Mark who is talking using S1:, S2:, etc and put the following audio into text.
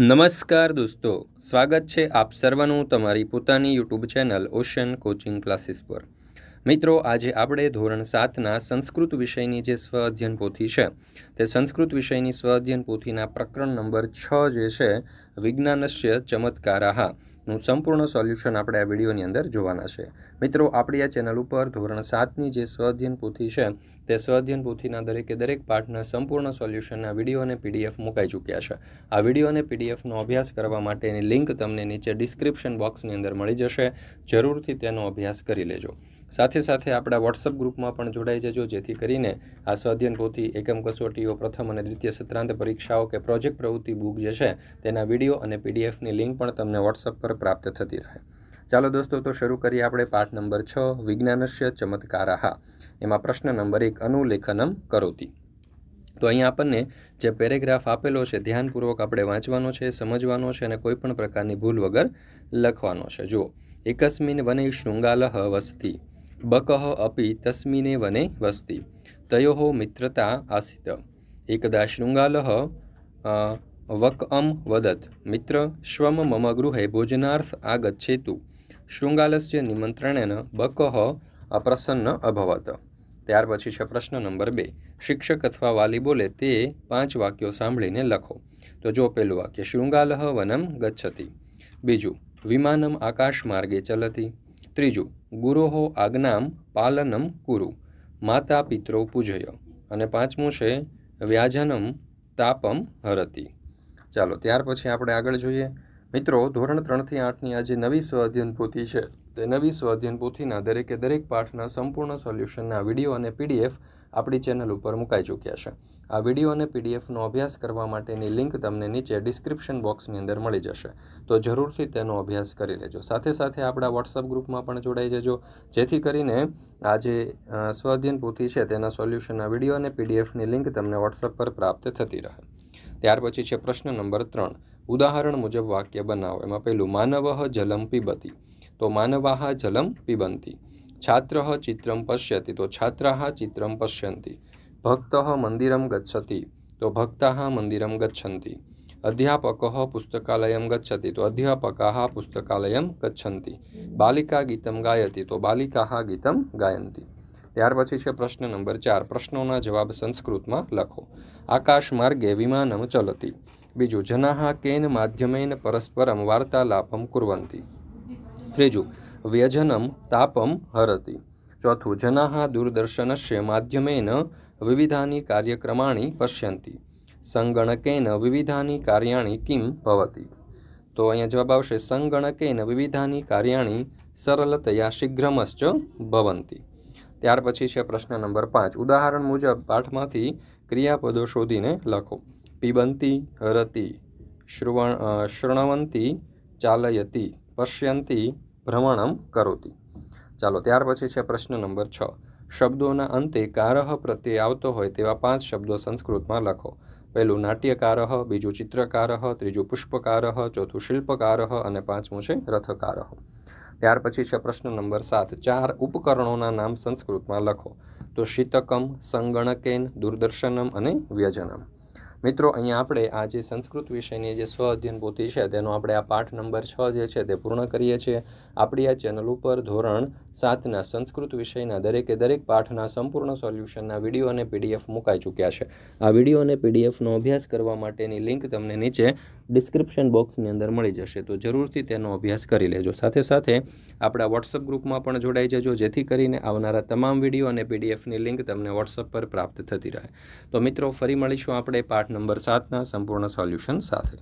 S1: નમસ્કાર દોસ્તો, સ્વાગત છે આપ સર્વનું તમારી પોતાની YouTube channel Ocean coaching classes પર. મિત્રો, આજે આપણે ધોરણ સાતના સંસ્કૃત વિષયની જે સ્વ અધ્યયન પોથી છે, તે સંસ્કૃત વિષયની સ્વ અધ્યયન પોથીના પ્રકરણ નંબર છ જે છે, વિજ્ઞાનસ્ય ચમત્કારાહા. નું સંપૂર્ણ સોલ્યુશન આપણે આ વિડીયોની અંદર જોવાના છે. મિત્રો, આપણી આ ચેનલ ઉપર ધોરણ સાતની જે સ્વઅધ્યયન પોથી છે, તે સ્વઅધ્યયન પોથીના દરેકે દરેક પાઠના સંપૂર્ણ સોલ્યુશનના વીડિયો અને પીડીએફ મુકાઈ ચૂક્યા છે. આ વીડિયો અને પીડીએફનો અભ્યાસ કરવા માટેની લિંક તમને નીચે ડિસ્ક્રિપ્શન બોક્સની અંદર મળી જશે. જરૂરથી તેનો અભ્યાસ કરી લેજો. સાથે સાથે આપણા વોટ્સઅપ ગ્રુપમાં પણ જોડાઈ જજો, જેથી કરીને આ સ્વાધ્યન પોથી, એકમ કસોટીઓ, પ્રથમ અને દ્વિતીય સત્રાંત પરીક્ષાઓ કે પ્રોજેક્ટ પ્રવૃત્તિ બુક જે છે, તેના વીડિયો અને પીડીએફની લિંક પણ તમને વોટ્સઅપ પર પ્રાપ્ત થતી રહે. ચાલો દોસ્તો, તો શરૂ કરીએ આપણે પાઠ નંબર છ, વિજ્ઞાનસ્ય ચમત્કારાહા. એમાં પ્રશ્ન નંબર એક, અનુલેખનમ કરોતી. તો અહીંયા આપણને જે પેરેગ્રાફ આપેલો છે, ધ્યાનપૂર્વક આપણે વાંચવાનો છે, સમજવાનો છે અને કોઈપણ પ્રકારની ભૂલ વગર લખવાનો છે. જુઓ. એકસ્મિન વને શૃંગાલહ વસતી. બકહ અપી તસ્મિને વને વસતી તયો મિત્રતા આસિત એકદા શૃંગાલહ વકઅમ વદત મિત્ર શ્વમ મમ ગૃહે ભોજનાર્થ આગચ્છેતુ શૃંગાલસ્ય નિમંત્રણેન બકહ અપ્રસન્ન અભવત ત્યાર પછી છે પ્રશ્ન નંબર બે. શિક્ષક અથવા વાલી બોલે, તે પાંચ વાક્યો સાંભળીને લખો. તો જો પેલું વાક્ય શૃંગાલહ વનમ ગચ્છતી. બીજું, વિમાનમ આકાશ માર્ગે ચલતી. ત્રીજું, ગુરોહો આજ્ઞામ પાલનમ કુરુ માતા પિત્રો પૂજય. અને પાંચમું છે, વ્યાજનમ તાપમ હરતી. ચાલો, ત્યાર પછી આપણે આગળ જોઈએ. મિત્રો, ધોરણ ત્રણથી આઠની આ જે નવી સ્વ અધ્યયન પોથી છે, તે નવી સ્વાધ્યન પોથીના દરેકે દરેક પાઠના સંપૂર્ણ સોલ્યુશનના વીડિયો અને પીડીએફ આપણી ચેનલ ઉપર મુકાઈ ચૂક્યા છે. આ વીડિયો અને પીડીએફનો અભ્યાસ કરવા માટેની લિંક તમને નીચે ડિસ્ક્રિપ્શન બોક્સની અંદર મળી જશે. તો જરૂરથી તેનો અભ્યાસ કરી લેજો. સાથે સાથે આપણા વોટ્સઅપ ગ્રુપમાં પણ જોડાઈ જજો. જેથી કરીને આ જે સ્વાધ્યન પોથી છે, તેના સોલ્યુશનના વીડિયો અને પીડીએફની લિંક તમને વોટ્સઅપ પર પ્રાપ્ત થતી રહે. ત્યાર પછી છે પ્રશ્ન નંબર ત્રણ. ઉદાહરણ મુજબ વાક્ય બનાવો. એમાં પહેલું, માનવઃ જલમ પીબતી. તો માનવાહ જલમ પીબંતી. છાત્ર ચિત્રમ પશ્યતી. તો છાત્રાહ ચિત્રમ પશ્યંતી. ભક્ત મંદિરમ ગચ્છતી. તો ભક્તા મંદિરમ ગચ્છંતી. અધ્યાપક પુસ્તકાલય ગચ્છતિ. તો અધ્યાપકા પુસ્તકાલય ગચ્છંતિ. બાલિકા ગીતમ ગાયતી. તો બાલિકા ગીતમ ગાયંતી. ત્યાર પછી છે પ્રશ્ન નંબર ચાર. પ્રશ્નોના જવાબ સંસ્કૃતમાં લખો. આકાશ માર્ગે વિમાનમ ચલતી. બીજું, જનાહ કેન માધ્યમેન પરસ્પરમ વાર્તાલાપમ કુર્વન્તિ ત્રીજું, વ્યજનમ તાપમ હરતી. ચોથું, જનાહ દૂરદર્શનસ્ય માધ્યમેન વિવિધાની કાર્યક્રમાણી પશ્યંતી. સંગણકેન વિવિધાની કાર્યાણી કિમ ભવતી. તો અહીંયા જવાબ આવશે સંગણકેન વિવિધાની કાર્યાણી સરળતયા શીઘ્રમશ્ચ ભવંતી. ત્યાર પછી છે પ્રશ્ન નંબર પાંચ. ઉદાહરણ મુજબ પાઠમાંથી ક્રિયાપદો શોધીને લખો. પીબંતી હરતી શ્રુવણ શૃણવંતી ચાલયતી પશ્યંતી ભ્રમણમ કરોતી ચાલો, ત્યાર પછી છે પ્રશ્ન નંબર છ. શબ્દોના અંતે કારહ પ્રત્યે આવતો હોય તેવા પાંચ શબ્દો સંસ્કૃતમાં લખો. પહેલું નાટ્યકારહ, બીજું ચિત્રકારહ, ત્રીજું પુષ્પકારહ, ચોથું શિલ્પકારહ અને પાંચમું છે રથકારહ. ત્યાર પછી છે પ્રશ્ન નંબર સાત. ચાર ઉપકરણોના નામ સંસ્કૃતમાં લખો. તો શીતકમ, સંગણકેન, દૂરદર્શનમ અને વ્યજનમ. મિત્રો, અહીંયા આપણે આ જે સંસ્કૃત વિષયની જે સ્વ અધ્યયન પોથી છે, તેનો આપણે આ પાઠ નંબર છ જે છે તે પૂર્ણ કરીએ છીએ. આપણી આ ચેનલ ઉપર ધોરણ સાતના સંસ્કૃત વિષયના દરેકે દરેક પાઠના સંપૂર્ણ સોલ્યુશનના વીડિયો અને પીડીએફ મુકાઈ ચૂક્યા છે. આ વીડિયો અને પીડીએફનો અભ્યાસ કરવા માટેની લિંક તમને નીચે ડિસ્ક્રિપ્શન બોક્સની અંદર મળી જશે, તો જરૂરથી તેનો અભ્યાસ કરી લેજો. સાથે સાથે આપણા વોટ્સઅપ ગ્રુપમાં પણ જોડાઈ જજો, જેથી કરીને આવનારા તમામ વીડિયો અને પીડીએફની લિંક તમને વોટ્સઅપ પર પ્રાપ્ત થતી રહે. તો મિત્રો, ફરી મળીશું આપણે પાઠ નંબર સાતના સંપૂર્ણ સોલ્યુશન સાથે.